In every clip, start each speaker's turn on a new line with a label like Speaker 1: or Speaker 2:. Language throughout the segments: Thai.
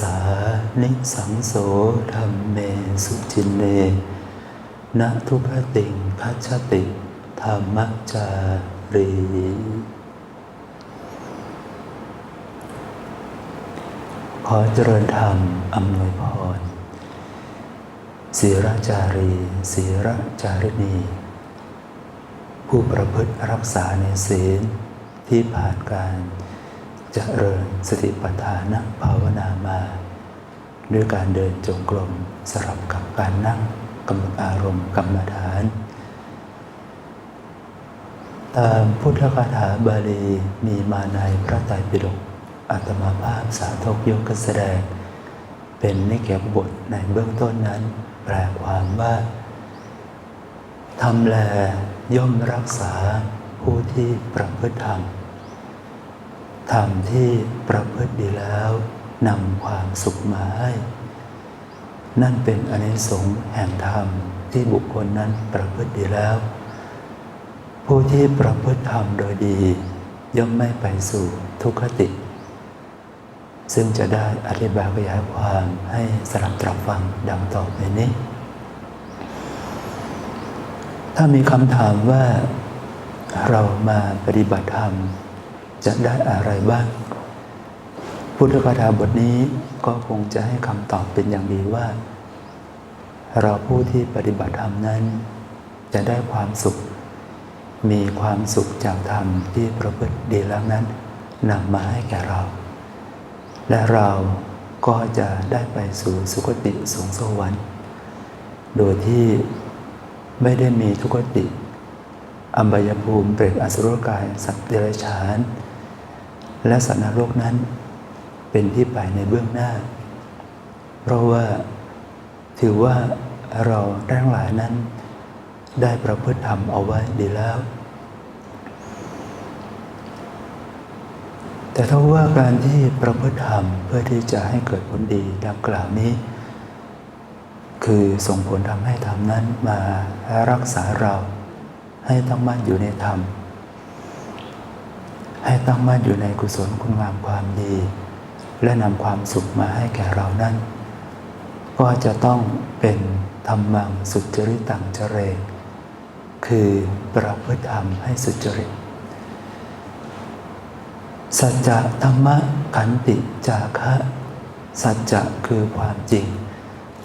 Speaker 1: สานิสังโสธรรมเมสุจินเนนะทุกขติงคัจฉติธรรมจารีขอเจริญธรรมอำนวยพรศีรจารีศีรจาริณีผู้ประพฤติรักษาในศีลที่ผ่านการ จเจริญสติปัฏฐานภาวนามา ด้วยการเดินจงกรมสลับกับการนั่งกำหนดอารมณ์กรรมฐาน ตามพุทธคาถาบาลีมีมาในพระไตรปิฎกอัตมาภาพสาธกยกแสดง เป็นนิเกบทในเบื้องต้นนั้น แปลความว่าทำแลย่อมรักษาผู้ที่ประพฤติธรรม ธรรมที่ประพฤติดีแล้วนำความสุขมาให้ นั่นเป็นอนิสงส์แห่งธรรมที่บุคคลนั้นประพฤติดีแล้ว ผู้ที่ประพฤติธรรมโดยดี ย่อมไม่ไปสู่ทุกขติ ซึ่งจะได้อธิบายขยายความให้สลับตรับฟังดังต่อไปนี้ ถ้ามีคำถามว่าเรามาปฏิบัติธรรม จะได้อะไรบ้าง พุทธคาถาบทนี้ก็คงจะให้คำตอบเป็นอย่างดีว่า เราผู้ที่ปฏิบัติธรรมนั้น จะได้ความสุข มีความสุขจากธรรมที่ประพฤติดีแล้วนั้นนำมาให้แก่เรา และเราก็จะได้ไปสู่สุคติสูงสวรรค์ โดยที่ไม่ได้มีทุกขติ อัมบยภูมิเปรตอสุรกาย สัตว์เดรัจฉาน และสัตว์นรกนั้น เป็นที่ไปในเบื้องหน้า เพราะว่าถือว่าเราทั้งหลายนั้น ได้ประพฤติธรรมเอาไว้ดีแล้ว แต่ถ้าว่าการที่ประพฤติธรรมเพื่อที่จะให้เกิดผลดีดังกล่าวนี้ คือส่งผลทำให้ธรรมนั้นมารักษาเราให้ตั้งมั่นอยู่ในธรรม ให้ตั้งมั่นอยู่ในกุศลคุณงามความดี และนำความสุขมาให้แก่เรานั้น ก็จะต้องเป็นธรรมังสุจริตังเจเรคือประพฤติธรรมให้สุจริต สัจจะธรรมะขันติจาคะ สัจจะคือความจริง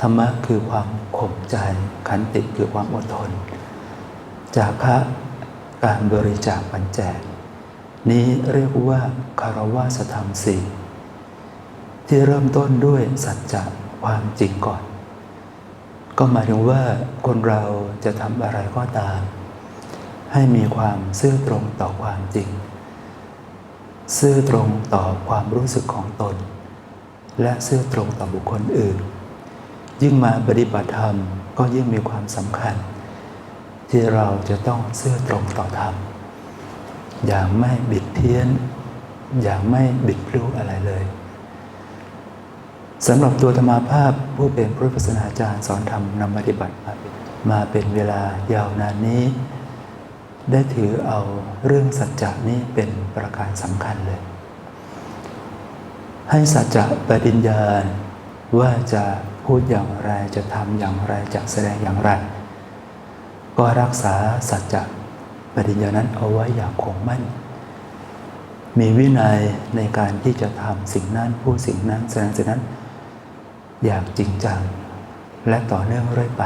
Speaker 1: ธรรมะคือความข่มใจ ขันติคือความอดทน จาคะการบริจาคปัญแจก นี้เรียกว่าคารวะสธรรมสี่ที่เริ่มต้นด้วยสัจจะความจริงก่อน ก็หมายถึงว่าคนเราจะทำอะไรก็ตาม ให้มีความซื่อตรงต่อความจริง ซื่อตรงต่อความรู้สึกของตน และซื่อตรงต่อบุคคลอื่น ยิ่งมาปฏิบัติธรรมก็ยิ่งมีความสำคัญ ที่เราจะต้องซื่อตรงต่อธรรม อย่างไม่บิดเพี้ยน อย่างไม่บิดพลิ้วอะไรเลยสำหรับตัวธรรมาภาพผู้เป็นพระพุทธศาสนาจารย์สอนธรรมนำปฏิบัติมามาเป็นเวลายาวนานนี้ ได้ถือเอาเรื่องสัจจะนี้เป็นประการสำคัญเลย ให้สัจจะปฏิญญาณว่าจะพูดอย่างไรจะทำอย่างไรจะแสดงอย่างไร ก็รักษาสัจจะ ปฏิญญานั้นเอาไว้อย่างคงมั่น มีวินัยในการที่จะทำสิ่งนั้นพูดสิ่งนั้นแสดงสิ่งนั้น อย่างจริงจัง และต่อเนื่องเรื่อยไป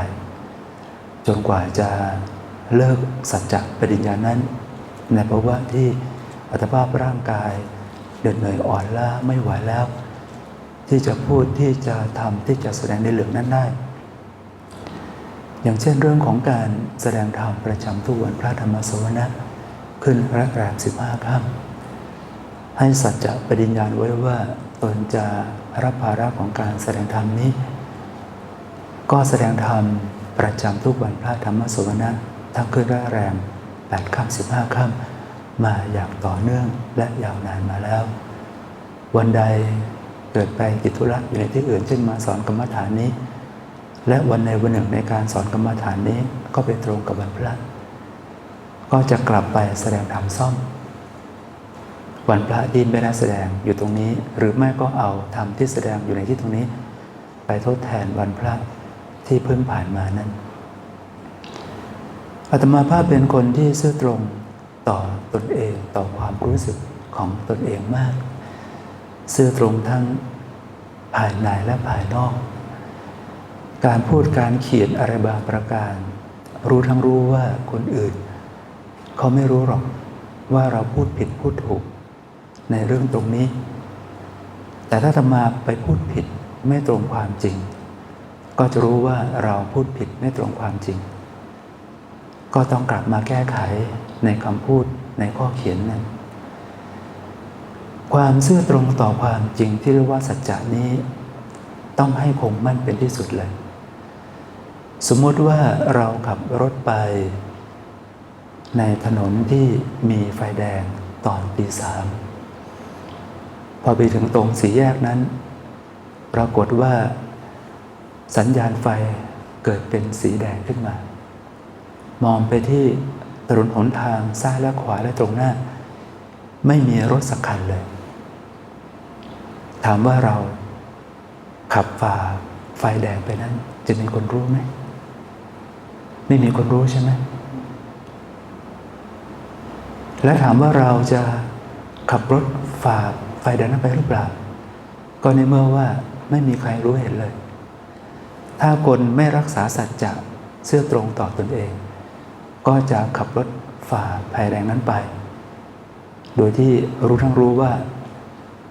Speaker 1: จนกว่าจะเลิกสัจจะปฏิญญานั้น ในภาวะที่อัตภาพร่างกายเดินเหนื่อยอ่อนล้าไม่ไหวแล้ว ที่จะพูดที่จะทำที่จะแสดงในเรื่องนั้นได้ อย่างเช่นเรื่องของการแสดงธรรมประจำทุกวันพระธรรมสวนะขึ้นแรกแรมสิบห้าค่ำให้สัจจะปฏิญญาณไว้ว่าตนจะรับภาระของการแสดงธรรมนี้ ก็แสดงธรรมประจำทุกวันพระธรรมสวนะทั้งคืนแรกแรมแปดค่ำสิบห้าค่ำมาอย่างต่อเนื่องและยาวนานมาแล้ว วันใดเกิดไปกิจธุระอยู่ในที่อื่นเช่นมาสอนกรรมฐานนี้ และวันในวันหนึ่งในการสอนกรรมฐานนี้ก็ไปตรงกับวันพระ ก็จะกลับไปแสดงธรรมซ่อม วันพระที่ไม่ได้แสดงอยู่ตรงนี้ หรือไม่ก็เอาธรรมที่แสดงอยู่ในที่ตรงนี้ ไปทดแทนวันพระที่เพิ่งผ่านมานั้นอาตมาภาพเป็นคนที่ซื่อตรงต่อตนเองต่อความรู้สึกของตนเองมาก ซื่อตรงทั้งภายในและภายนอก การพูดการเขียนอะไรบางประการ รู้ทั้งรู้ว่าคนอื่น เขาไม่รู้หรอกว่าเราพูดผิดพูดถูก ในเรื่องตรงนี้ แต่ถ้าธรรมาไปพูดผิดไม่ตรงความจริง ก็จะรู้ว่าเราพูดผิดไม่ตรงความจริง ก็ต้องกลับมาแก้ไขในคำพูดในข้อเขียนนั้นความซื่อตรงต่อความจริงที่เรียกว่าสัจจะนี้ ต้องให้คงมั่นเป็นที่สุดเลย สมมติว่าเราขับรถไป ในถนนที่มีไฟแดงตอนตีสามพอไปถึงตรงสีแยกนั้น ปรากฏว่า สัญญาณไฟเกิดเป็นสีแดงขึ้นมา มองไปที่ถนนหนทางซ้ายและขวาและตรงหน้า ไม่มีรถสักคันเลย ถามว่าเราขับฝ่าไฟแดงไปนั้น จะมีคนรู้ไหม ไม่มีคนรู้ใช่ไหม และถามว่าเราจะขับรถฝ่าไฟแดงนั้นไปหรือเปล่า ก็ในเมื่อว่าไม่มีใครรู้เห็นเลย ถ้าคนไม่รักษาสัจจะเสื่อตรงต่อตนเอง ก็จะขับรถฝ่าไฟแดงนั้นไป โดยที่รู้ทั้งรู้ว่า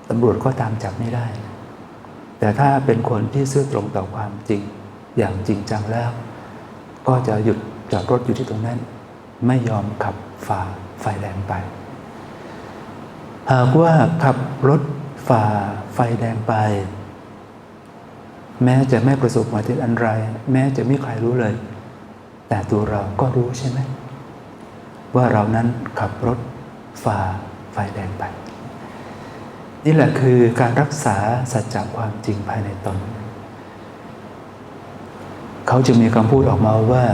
Speaker 1: ตำรวจก็ตามจับไม่ได้ แต่ถ้าเป็นคนที่ซื่อตรงต่อความจริงอย่างจริงจังแล้ว ก็จะหยุดจอดรถอยู่ที่ตรงนั้น ไม่ยอมขับฝ่าไฟแดงไป หากว่าขับรถฝ่าไฟแดงไป แม้จะไม่ประสบอุบัติเหตุอันไรแม้จะไม่ใครรู้เลย แต่ตัวเราก็รู้ใช่ไหมว่าเรานั้นขับรถฝ่าไฟแดงไป นี่แหละคือการรักษาสัจจะความจริงภายในตน เขาจะมีคำพูดออกมาว่า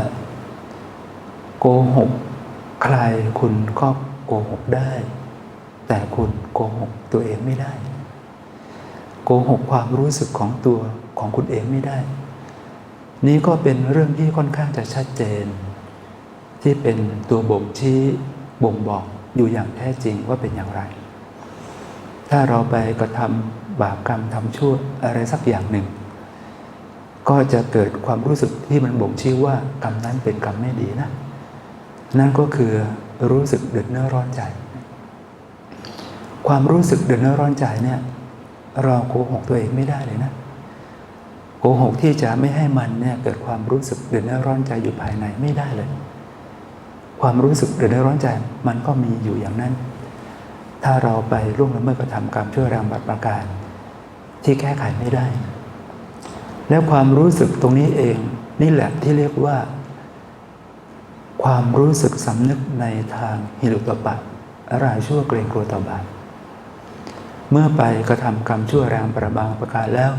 Speaker 1: โกหกใครคุณก็โกหกได้ แต่คุณโกหกตัวเองไม่ได้ โกหกความรู้สึกของตัวของคุณเองไม่ได้ นี่ก็เป็นเรื่องที่ค่อนข้างจะชัดเจน ที่เป็นตัวบ่งชี้บ่งบอกอยู่อย่างแท้จริงว่าเป็นอย่างไร ถ้าเราไปกระทำบาปกรรมทำชั่วอะไรสักอย่างหนึ่ง ก็จะเกิดความรู้สึกที่มันบ่งชี้ว่ากรรมนั้นเป็นกรรมไม่ดีนะ นั่นก็คือรู้สึกเดือดเนื้อร้อนใจ ความรู้สึกเดือดเนื้อร้อนใจเนี่ยเราโกหกตัวเองไม่ได้เลยนะโกหกที่จะไม่ให้มันเนี่ยเกิดความรู้สึกเดือดเนื้อร้อนใจอยู่ภายในไม่ได้เลย ความรู้สึกเดือดเนื้อร้อนใจมันก็มีอยู่อย่างนั้น ถ้าเราไปร่วงละเมิดกระทำกรรมชั่วแรงบัตรประการ ที่แก้ไขไม่ได้ แล้วความรู้สึกตรงนี้เอง นี่แหละที่เรียกว่า ความรู้สึกสำนึกในทางฮิรุตปะรายชั่วเกรงกลัวต่อบาปเมื่อไปกระทำกรรมชั่วแรงประบางประการแล้ว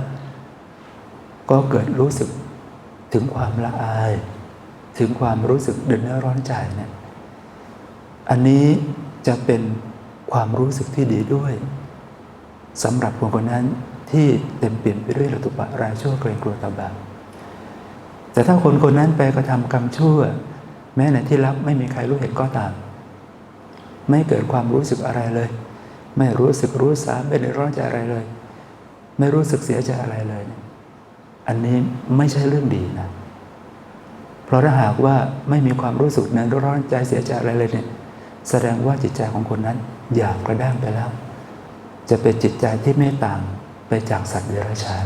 Speaker 1: ก็เกิดรู้สึกถึงความละอาย ถึงความรู้สึกเดือดเนื้อร้อนใจเนี่ยอันนี้จะเป็นความรู้สึกที่ดีด้วยสำหรับคนคนนั้น ที่เต็มเปี่ยมไปด้วยหตุปะรายชั่วเกรงกลัวต่อบาปแต่ถ้าคนคนนั้นไปกระทำกรรมชั่ว แม้ในที่ลับไม่มีใครรู้เห็นก็ตาม ไม่เกิดความรู้สึกอะไรเลย ไม่รู้สึกรู้สาไม่ได้ร้อนใจอะไรเลย ไม่รู้สึกเสียใจอะไรเลย อันนี้ไม่ใช่เรื่องดีนะ เพราะถ้าหากว่าไม่มีความรู้สึกนั้นร้อนใจเสียใจอะไรเลยเนี่ยแสดงว่าจิตใจของคนนั้นหยาบกระด้างไปแล้ว จะเป็นจิตใจที่ไม่ต่าง ไปจากสัตว์เดรัจฉาน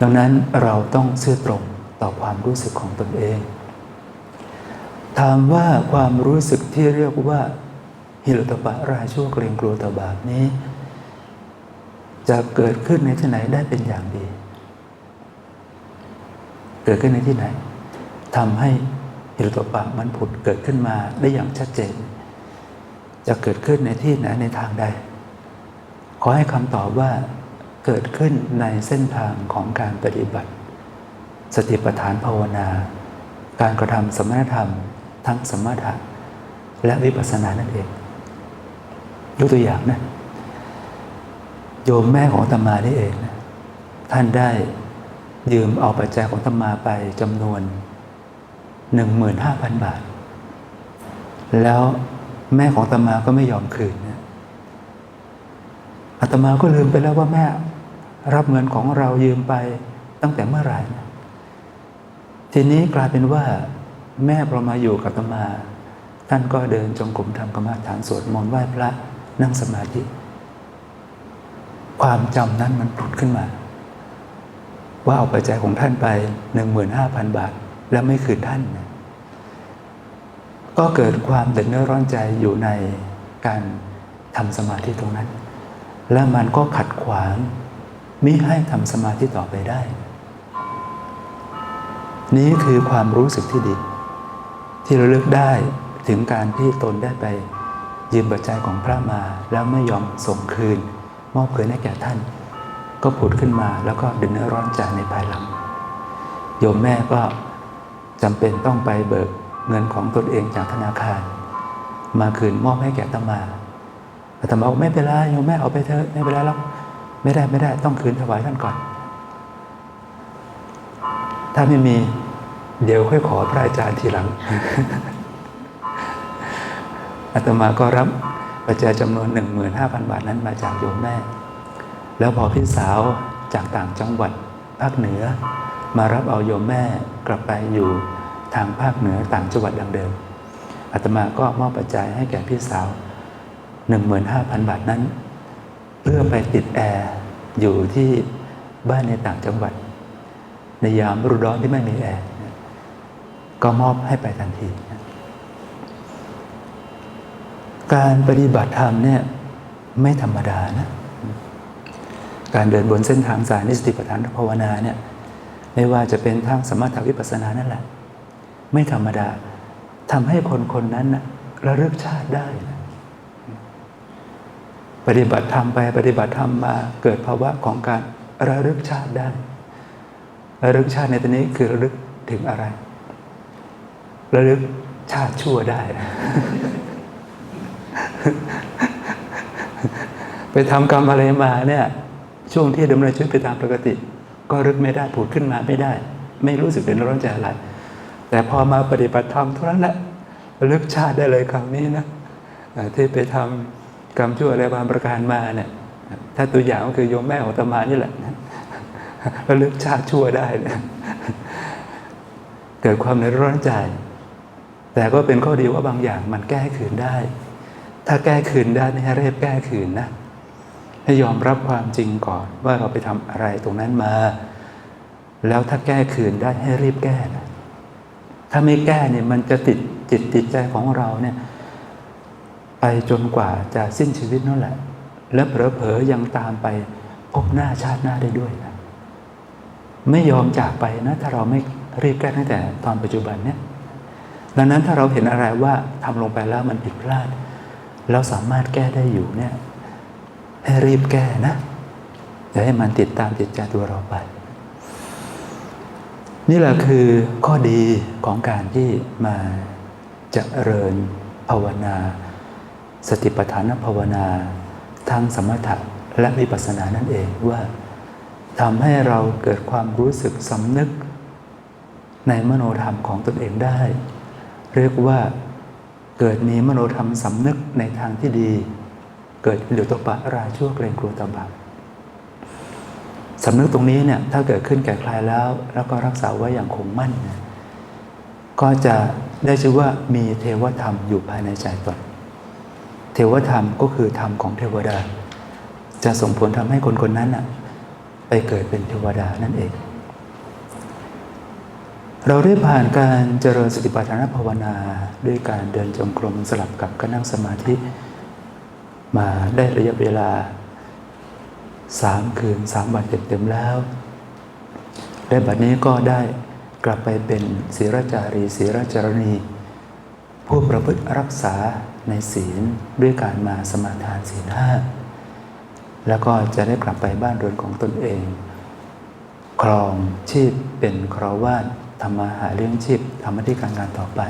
Speaker 1: ดังนั้นเราต้องซื่อตรงต่อความรู้สึกของตนเอง ถามว่าความรู้สึกที่เรียกว่าฮิรุตปะรายชั่วเกรงกลัวต่อบาปนี้ จะเกิดขึ้นในที่ไหนได้เป็นอย่างดี เกิดขึ้นในที่ไหนทำให้ฮิรุตปะมันผุดเกิดขึ้นมาได้อย่างชัดเจน จะเกิดขึ้นในที่ไหนในทางใด ขอให้คำตอบว่าเกิดขึ้นในเส้นทางของการปฏิบัติ สติปัฏฐานภาวนา การกระทำสมณธรรม ทั้งสมถะและวิปัสสนานั่นเองยกตัวอย่างนะโยมแม่ของตมานี่เองนะท่านได้ยืมเอาปัจจัยของตมาไปจำนวน 15,000 บาท แล้วแม่ของตมาก็ไม่ยอมคืน อาตมาก็ลืมไปแล้วว่าแม่ รับเงินของเรายืมไปตั้งแต่เมื่อไหร่นะทีนี้กลายเป็นว่า แม่พอมาอยู่กับอาตมา ท่านก็เดินจงกรมทำกรรมฐานสวดมนต์ไหว้พระนั่งสมาธิ ความจำนั้นมันผุดขึ้นมา ว่าเอาปัจจัยของท่านไป15,000บาท แล้วไม่คืนท่านนะก็เกิดความเดือดเนื้อร้อนใจอยู่ในการทำสมาธิตรงนั้น และมันก็ขัดขวางมิให้ทำสมาธิต่อไปได้ นี้คือความรู้สึกที่ดี ที่เราเลือกได้ถึงการที่ตนได้ไป ยืมปัจจัยของพระมา แล้วไม่ยอมส่งคืน มอบคืนให้แก่ท่าน ก็ผุดขึ้นมาแล้วก็ดือดเนื้อร้อนใจในภายหลังโยมแม่ก็จำเป็นต้องไปเบิกเงินของตนเองจากธนาคาร มาคืนมอบให้แก่ตมา อาตมาบอกไม่เป็นไรโยมแม่เอาไปเถอะไม่เป็นไรหรอกไม่ได้ไม่ได้ ต้องคืนถวายท่านก่อน ถ้าไม่มี เดี๋ยวค่อยขอพระอาจารย์ทีหลังอาตมาก็รับปัจจัยจำนวน 15,000 บาทนั้นมาจากโยมแม่ แล้วพอพี่สาวจากต่างจังหวัดภาคเหนือ มารับเอาโยมแม่กลับไปอยู่ทางภาคเหนือต่างจังหวัดดังเดิมอาตมาก็มอบปัจจัยให้แก่พี่สาว 15,000 บาทนั้น เพื่อไปติดแอร์อยู่ที่บ้านในต่างจังหวัด ในยามฤดูร้อนที่ไม่มีแอร์ก็มอบให้ไปทันที การปฏิบัติธรรมเนี่ยไม่ธรรมดานะ การเดินบนเส้นทางสายนิสติปัฏฐานภาวนาเนี่ยไม่ว่าจะเป็นทางสมถวิปัสสนานั่นแหละ ไม่ธรรมดาทำให้คนคนนั้นนะระลึกชาติได้นะ ปฏิบัติธรรมไปปฏิบัติธรรมมาเกิดภาวะของการระลึกชาติได้ระลึกชาติในที่นี้คือระลึกถึงอะไร ระลึกชาติชั่วได้ ไปทำกรรมอะไรมาเนี่ย ช่วงที่ดำเนินชีวิตไปตามปกติ ก็รึกไม่ได้ผุดขึ้นมาไม่ได้ ไม่รู้สึกเป็นร้อนใจอะไร แต่พอมาปฏิบัติธรรมเท่านั้นแหละระลึกชาติได้เลยคำนี้นะที่ไปทำ กรรมชั่วอะไรบางประการมาเนี่ยถ้าตัวอย่างก็คือโยมแม่ของตมานี่แหละระลึกชาติชั่วได้นะเกิดความในร้อนใจ แต่ก็เป็นข้อดีว่าบางอย่างมันแก้คืนได้ ถ้าแก้คืนได้ให้เรีบแก้คืนนะให้ยอมรับความจริงก่อนว่าเราไปทำอะไรตรงนั้นมา แล้วถ้าแก้คืนได้ให้รีบแก้นะถ้าไม่แก้เนี่ยมันจะติดจิตติดใจของเราเนี่ย จนกว่าจะสิ้นชีวิตนั่นแหละ และเผลอๆยังตามไปพบหน้าชาติหน้าได้ด้วยนะไม่ยอมจากไปนะ ถ้าเราไม่รีบแก้ตั้งแต่ตอนปัจจุบันเนี่ยดังนั้นถ้าเราเห็นอะไรว่าทำลงไปแล้วมันผิดพลาด เราสามารถแก้ได้อยู่เนี่ย ให้รีบแก้นะอย่าให้มันติดตามติดใจตัวเราไป นี่แหละคือข้อดีของการที่มาเจริญภาวนา สติปัฏฐานภาวนาทั้งสมถะและวิปัสสนานั่นเองว่าทำให้เราเกิดความรู้สึกสำนึก ในมโนธรรมของตนเองได้ เรียกว่าเกิดมีมโนธรรมสำนึกในทางที่ดี เกิดเหลือตปะราชั่วเกรงกลัวตบะสำนึกตรงนี้เนี่ยถ้าเกิดขึ้นแก่ใครแล้ว แล้วก็รักษาไว้อย่างคงมั่น ก็จะได้ชื่อว่ามีเทวธรรมอยู่ภายในใจตน เทวธรรมก็คือธรรมของเทวดา จะส่งผลทำให้คนคนนั้นน่ะไปเกิดเป็นเทวดานั่นเอง เราได้ผ่านการเจริญสติปัฏฐานภาวนาด้วยการเดินจงกรมสลับกับการนั่งสมาธิ มาได้ระยะเวลาสามคืนสามวันเต็มๆแล้ว และบัดนี้ก็ได้กลับไปเป็นศีรจารีศีรจารณี ผู้ประพฤติรักษาในศีลด้วยการมาสมาทานศีลห้าแล้วก็จะได้กลับไปบ้านเรือนของตนเอง ครองชีพเป็นคราวาสทำมาหาเลี้ยงชีพทำหน้าที่การงานต่อไป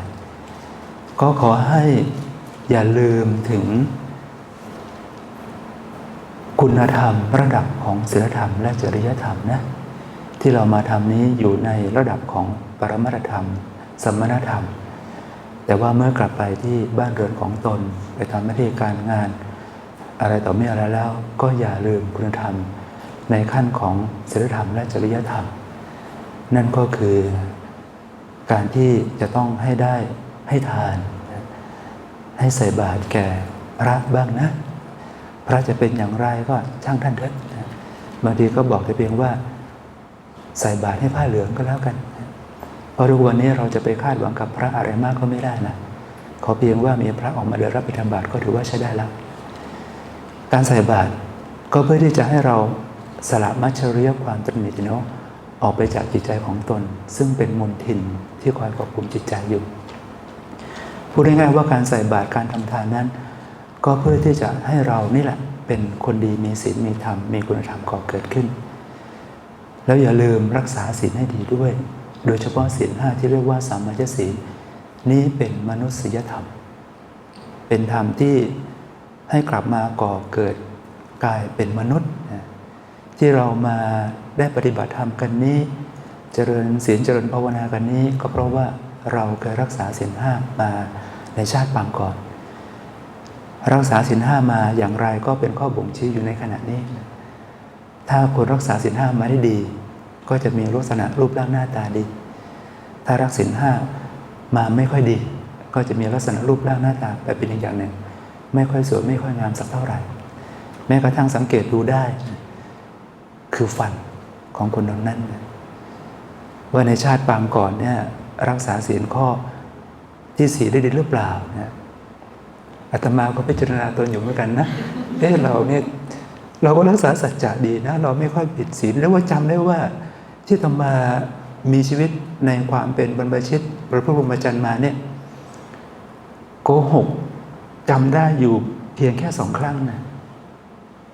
Speaker 1: ก็ขอให้อย่าลืมถึง คุณธรรมระดับของศีลธรรมและจริยธรรมนะที่เรามาทำนี้อยู่ในระดับของปรมัตธรรม สมณธรรม แต่ว่าเมื่อกลับไปที่บ้านเรือนของตน ไปทำหน้าที่การงาน อะไรต่อไม่อะไรแล้ว ก็อย่าลืมคุณธรรม ในขั้นของศีลธรรมและจริยธรรม นั่นก็คือการที่จะต้องให้ได้ให้ทาน ให้ใส่บาตรแก่พระบ้างนะ พระจะเป็นอย่างไรก็ช่างท่านเถิดนบางทีก็บอกแต่เพียงว่า ใส่บาตรให้ผ้าเหลืองก็แล้วกัน เพราะทุกวันนี้เราจะไปคาดหวังกับพระอะไรมากก็ไม่ได้นะขอเพียงว่ามีพระออกมาเดินรับบิณฑบาตก็ถือว่าใช้ได้แล้ว การใส่บาตรก็เพื่อที่จะให้เราสละมัจฉริยความตรณีเนาะออกไปจากจิตใจของตน ซึ่งเป็นมลทินที่คอยควบคุมจิตใจอยู่พูดง่ายๆว่าการใส่บาตรการทำทานนั้น ก็เพื่อที่จะให้เรานี่แหละเป็นคนดีมีศีลมีธรรมมีคุณธรรมก่อเกิดขึ้น แล้วอย่าลืมรักษาศีลให้ดีด้วย โดยเฉพาะศีลห้าที่เรียกว่าสามัญศีลนี้เป็นมนุษยธรรม เป็นธรรมที่ให้กลับมาก่อเกิดกลายเป็นมนุษย์ ที่เรามาได้ปฏิบัติธรรมกันนี้ เจริญศีลเจริญภาวนากันนี้ ก็เพราะว่าเราเคยรักษาศีลห้ามาในชาติปางก่อน รักษาศีลห้ามาอย่างไรก็เป็นข้อบ่งชี้อยู่ในขณะนี้ ถ้าคนรักษาศีลห้ามาได้ดี ก็จะมีลักษณะรูปร่างหน้าตาดี ถ้ารักศีลห้ามาไม่ค่อยดี ก็จะมีลักษณะรูปร่างหน้าตาแบบเป็นอีกอย่างหนึ่ง ไม่ค่อยสวยไม่ค่อยงามสักเท่าไหร่ แม้กระทั่งสังเกตดูได้ คือฟันของคนนั้นนั้นว่าในชาติปางก่อนเนี่ยรักษาศีลข้อที่สีได้ดีหรือเปล่านะอาตมาก็พิจารณาตนอยู่เหมือนกันนะเอ๊ะเราเนี่ยเราก็รักษาสัจจะดีนะ เราไม่ค่อยผิดศีลแล้วว่าจำได้ว่า ที่อาตมามีชีวิตในความเป็นบรรพชิตพระพุทธบรมจรรย์มาเนี่ยโกหกจำได้อยู่เพียงแค่สองครั้งนะ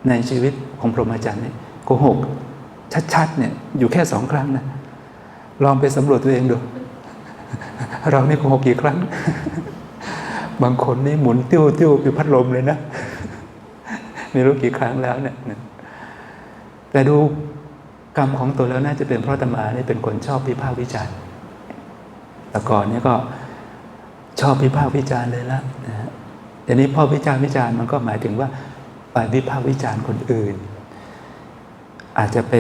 Speaker 1: ในชีวิตของพรหมจรรย์เนี่ยโกหกชัดๆเนี่ยอยู่แค่สองครั้งนะลองไปสำรวจตัวเองดู เรานี่โกหกกี่ครั้ง บางคนนี่หมุนติ้วติ้วอยู่พัดลมเลยนะไม่รู้กี่ครั้งแล้วเนี่ยแต่ดู กรรมของตัวแล้วน่าจะเป็นเพราะตมาเนี่ยเป็นคนชอบพิพากษ์วิจารณ์แต่ก่อนเนี่ยก็ชอบพิพากษ์วิจารณ์เลยละนะฮะแต่นี้พอวิจารณ์วิจารณ์มันก็หมายถึงว่าไปวิพากษ์วิจารณ์คนอื่น อาจจะไป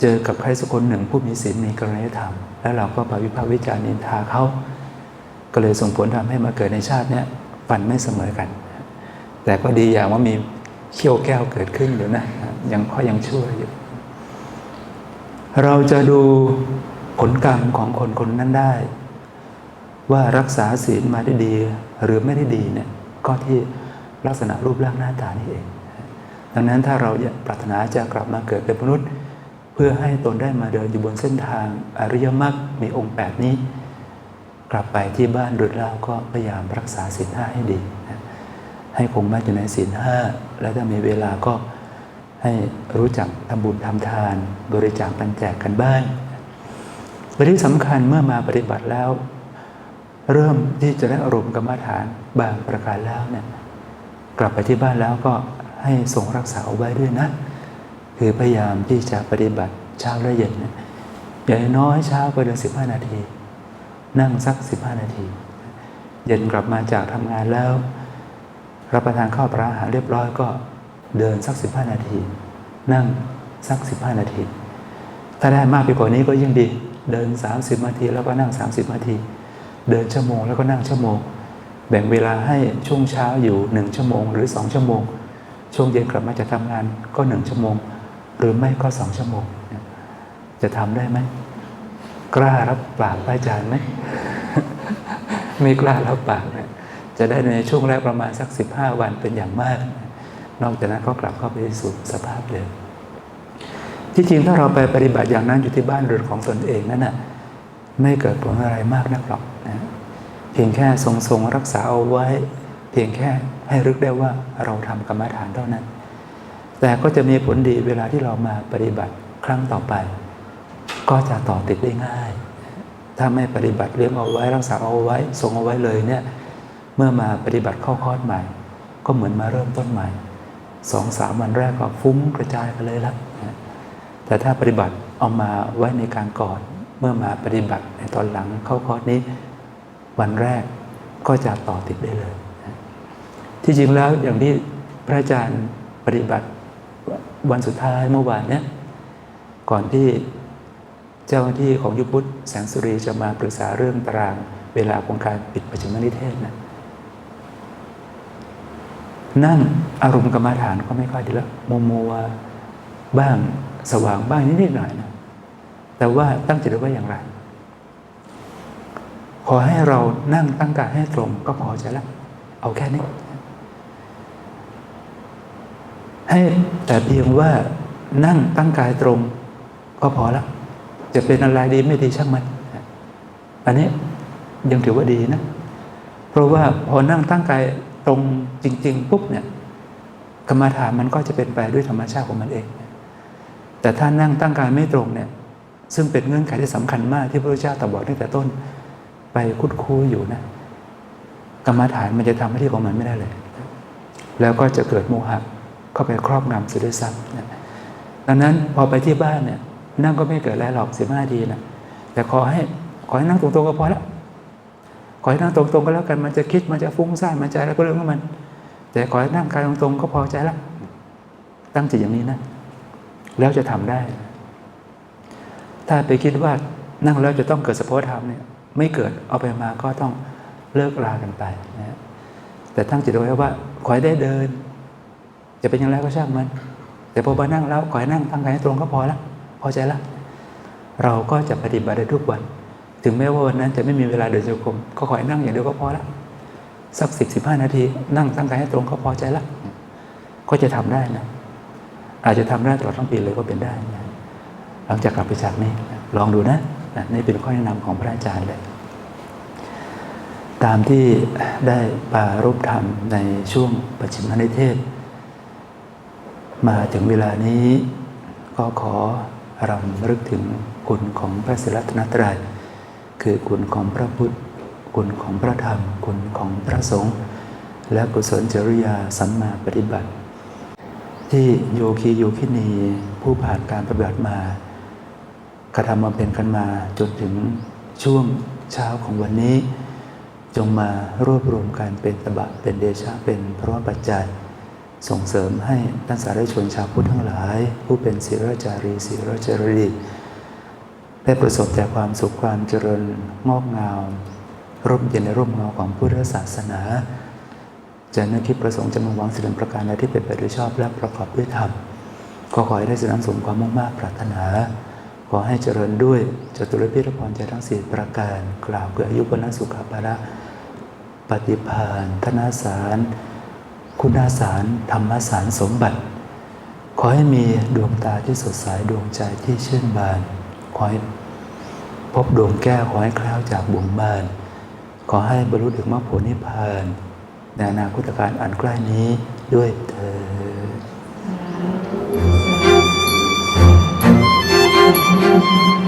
Speaker 1: เจอกับใครสักคนหนึ่งผู้มีศีลมีกรณียธรรม แล้วเราก็ไปวิพากษ์วิจารณ์นินทาเขาก็เลยส่งผลทำให้มาเกิดในชาติเนี้ยฟันไม่เสมอกัน แต่ก็ดีอย่างว่ามีเขี้ยวแก้วเกิดขึ้นอยู่นะยังข้อยังชั่วอยู่ เราจะดูผลกรรมของคนคนนั้นได้ ว่ารักษาศีลมาได้ดี หรือไม่ได้ดีเนี่ยก็ที่ลักษณะรูปร่างหน้าตานี่เอง ดังนั้นถ้าเราปรารถนาจะกลับมาเกิดเป็นมนุษย์ เพื่อให้ตนได้มาเดินอยู่บนเส้นทางอริยมรรคมีองค์แปดนี้ กลับไปที่บ้านเรือนเราก็พยายามรักษาศีลห้าให้ดี ให้คงมั่นอยู่ในศีลห้าและถ้ามีเวลาก็ ให้รู้จักทำบุญทำทาน บริจาคปันแจกกันบ้างและที่สำคัญเมื่อมาปฏิบัติแล้ว เริ่มที่จะได้อารมณ์กรรมฐานบางประการแล้วเนี่ยกลับไปที่บ้านแล้วก็ให้ทรงรักษาเอาไว้ด้วยนะ คือพยายามที่จะปฏิบัติเช้าและเย็นนะอย่างน้อยเช้าก็เดินสิบห้านาที นั่งสักสิบห้านาที เย็นกลับมาจากทำงานแล้ว รับประทานข้าวปลาอาหารเรียบร้อยก็ เดินสักสิบห้านาที นั่งสักสิบห้านาที ถ้าได้มากไปกว่านี้ก็ยิ่งดี เดิน 30 นาทีแล้วก็นั่ง 30 นาที เดินชั่วโมงแล้วก็นั่งชั่วโมง แบ่งเวลาให้ช่วงเช้าอยู่หนึ่งชั่วโมง หรือสองชั่วโมง ช่วงเย็นกลับมาจะทำงานก็หนึ่งชั่วโมง หรือไม่ก็สองชั่วโมง จะทำได้ไหม กล้ารับปากพระอาจารย์ไหมไม่กล้ารับปากนะจะได้ในช่วงแรกประมาณสักสิบห้าวันเป็นอย่างมากน นอกจากนั้นก็กลับเข้าไปสู่สภาพเดิม ที่จริงถ้าเราไปปฏิบัติอย่างนั้นอยู่ที่บ้านเรือนของตนเองนั่นน่ะไม่เกิดผลอะไรมากนักหรอกนะเพียงแค่ทรงทรงรักษาเอาไว้ เพียงแค่ให้รึกได้ว่าเราทำกรรมฐานเท่านั้น แต่ก็จะมีผลดีเวลาที่เรามาปฏิบัติครั้งต่อไป ก็จะต่อติดได้ง่าย ถ้าไม่ปฏิบัติเลี้ยงเอาไว้รักษาเอาไว้ทรงเอาไว้เลยเนี่ยเมื่อมาปฏิบัติข้าคอร์สใหม่ ก็เหมือนมาเริ่มต้นใหม่ สองสามวันแรกก็ฟุ้งกระจายกันเลยละแต่ถ้าปฏิบัติเอามาไว้ในการก่อนเมื่อมาปฏิบัติในตอนหลังเข้าคอร์สนี้ วันแรกก็จะต่อติดได้เลย ที่จริงแล้วอย่างที่พระอาจารย์ปฏิบัติวันสุดท้ายเมื่อวานเนี่ยก่อนที่เจ้าหน้าที่ของยุพุทธแสงสุรีจะมาปรึกษาเรื่องตารางเวลาของการปิดประชุมนิเทศนะ นั่งอารมณ์กรรมฐานก็ไม่ค่อยดีแล้วมัวมัวๆบ้างสว่างบ้างนิดๆหน่อยๆนะแต่ว่าตั้งจิตไว้อย่างไร ขอให้เรานั่งตั้งกายให้ตรงก็พอใจแล้ว เอาแค่นี้ ให้แต่เพียงว่านั่งตั้งกายตรงก็พอและจะเป็นอะไรดีไม่ดีช่างมัน อันนี้ยังถือว่าดีนะ เพราะว่าพอนั่งตั้งกาย ตรงจริง ๆ ปุ๊บเนี่ยกรรมฐานมันก็จะเป็นไปด้วยธรรมชาติของมันเอง แต่ถ้านั่งตั้งกายไม่ตรงเนี่ย ซึ่งเป็นเงื่อนไขที่สำคัญมากที่พระพุทธเจ้าตรัสบอกตั้งแต่ต้นไปคุดคู้อยู่นะกรรมฐานมันจะทำหน้าที่ของมันไม่ได้เลย แล้วก็จะเกิดโมหะเข้าไปครอบงำเสียด้วยซ้ำนะดังนั้นพอไปที่บ้านเนี่ยนั่งก็ไม่เกิดอะไรหรอกสิบห้าทีนะแต่ขอให้ขอให้นั่งตรงๆก็พอแล้ว อให้นั่งตรงๆก็แล้วกันมันจะคิดมันจะฟุ้งซ่านมันจะอะไรก็เรื่องของมัน แต่ขอให้นั่งกายตรงๆก็พอใจละตั้งจิตอย่างนี้นะ แล้วจะทำได้ ถ้าไปคิดว่านั่งแล้วจะต้องเกิดสภาวธรรมเนี่ย ไม่เกิดเอาไปมาก็ต้องเลิกลากันไปนะแต่ตั้งจิตไว้ว่าขอให้ได้เดิน จะเป็นอย่างไรก็ช่างมัน แต่พอมานั่งแล้วขอให้นั่งตั้งกายตรงก็พอละพอใจละเราก็จะปฏิบัติได้ทุกวัน ถึงแม้ว่าวันนั้นจะไม่มีเวลาเดินจงกรมก็ขอให้นั่งอย่างเดียวก็พอละสักสิบสิบห้านาที นั่งตั้งกายให้ตรงก็พอใจละก็จะทำได้นะ อาจจะทำได้ตลอดทั้งปีเลยก็เป็นได้นะหลังจากกลับไปจากนี้ ลองดูนะนะนี่เป็นข้อแนะนำของพระอาจารย์เลย ตามที่ได้ปรารบธรรมในช่วงปัจฉิมนิเทศ มาถึงเวลานี้ก็ขอรำลึกถึงคุณของพระศิรัตนตรัย คือคุณของพระพุทธ คุณของพระธรรม คุณของพระสงฆ์และกุศลจริยาสัมมาปฏิบัติ ที่โยคีโยคินีผู้ผ่านการปฏิบัติมากระทำมาเป็นกันมาจนถึงช่วงเช้าของวันนี้ จงมารวบรวมกันเป็นตบะเป็นเดชะเป็นเพราะปัจจัยส่งเสริมให้ท่านสาธุชนชาวพุทธทั้งหลาย ผู้เป็นศิรจารีศิรจารี ได้ประสบแต่ความสุขความเจริญงอกงามร่มเย็นในร่มเงาของพุทธศาสนาจะนึกคิดประสงค์จะมุ่งหวังสิ่งประการใดที่เป็นไปโดยชอบและประกอบด้วยธรรมก็ขอให้ได้สนามสมความมุ่งมากปรารถนา ขอให้เจริญด้วยจตุรพิธพรใจทั้งสี่ประการ กล่าวเพื่ออายุวรสุขภาระปฏิภาณธนาสาร คุณาสาร ธรรมสารสมบัติ ขอให้มีดวงตาที่สดใสดวงใจที่เชื่นบาน ขอให้พบดวงแก้วขอให้คล้าวจากบ่วงบาน ขอให้บรรลุถึงมรรคผลนิพพาน ในอนาคตการอันใกล้นี้ด้วยเธอ